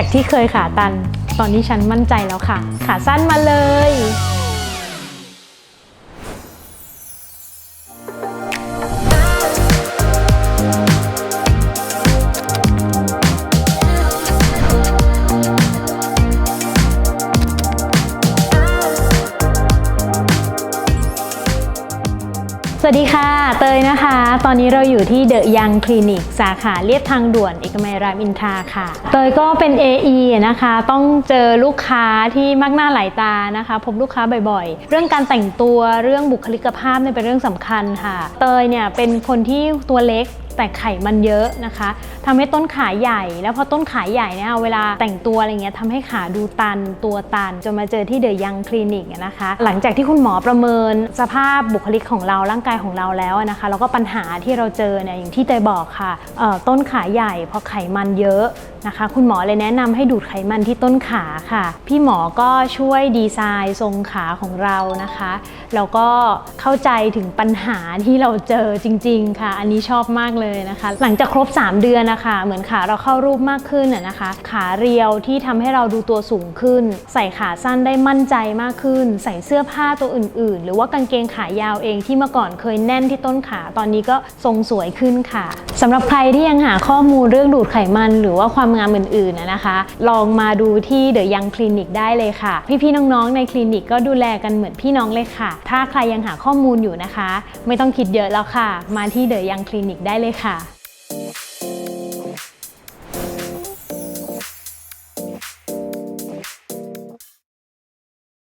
จากที่เคยขาตัน ตอนนี้ฉันมั่นใจแล้วค่ะ ขาสั้นมาเลย สวัสดีค่ะ เตยนะคะ ตอนนี้เราอยู่ที่เดอะยังคลินิกสาขาเรียบทางด่วนเอกมัยรามอินทราค่ะ เตยก็เป็น AE นะคะ ต้องเจอลูกค้าที่มากหน้าหลายตานะคะ พบลูกค้าบ่อยๆ เรื่องการแต่งตัวเรื่องบุคลิกภาพเนี่ยเป็นเรื่องสำคัญค่ะ เตยเนี่ยเป็นคนที่ตัวเล็ก แต่ไขมันเยอะนะคะทำให้ต้นขาใหญ่ แล้วพอต้นขาใหญ่เนี่ยเวลาแต่งตัวอะไรเงี้ยทำให้ขาดูตันตัวตันจนมาเจอที่เดอะยังคลินิกนะคะ หลังจากที่คุณหมอประเมินสภาพบุคลิกของเราร่างกายของเราแล้วนะคะ แล้วก็ปัญหาที่เราเจอเนี่ยอย่างที่เตยบอกค่ะเอ่อต้นขาใหญ่พอไขมันเยอะนะคะ คุณหมอเลยแนะนำให้ดูดไขมันที่ต้นขาค่ะ พี่หมอก็ช่วยดีไซน์ทรงขาของเรานะคะแล้วก็เข้าใจถึงปัญหาที่เราเจอจริง ๆ ค่ะ อันนี้ชอบมากเลยนะคะ หลังจากครบ 3 เดือนนะคะเหมือนขาเราเข้ารูปมากขึ้นนะนะคะ ขาเรียวที่ทำให้เราดูตัวสูงขึ้น ใส่ขาสั้นได้มั่นใจมากขึ้น ใส่เสื้อผ้าตัวอื่น ๆ หรือว่ากางเกงขายาวเองที่เมื่อก่อนเคยแน่นที่ต้นขาตอนนี้ก็ทรงสวยขึ้นค่ะ สำหรับใครที่ยังหาข้อมูลเรื่องดูดไขมันหรือว่าความงามอื่นๆนะคะ ลองมาดูที่เดอะยังคลินิกได้เลยค่ะ พี่ๆน้องๆในคลินิกก็ดูแลกันเหมือนพี่น้องเลยค่ะ ถ้าใครยังหาข้อมูลอยู่นะคะ ไม่ต้องคิดเยอะแล้วค่ะ มาที่เดอะยังคลินิกได้เลยค่ะ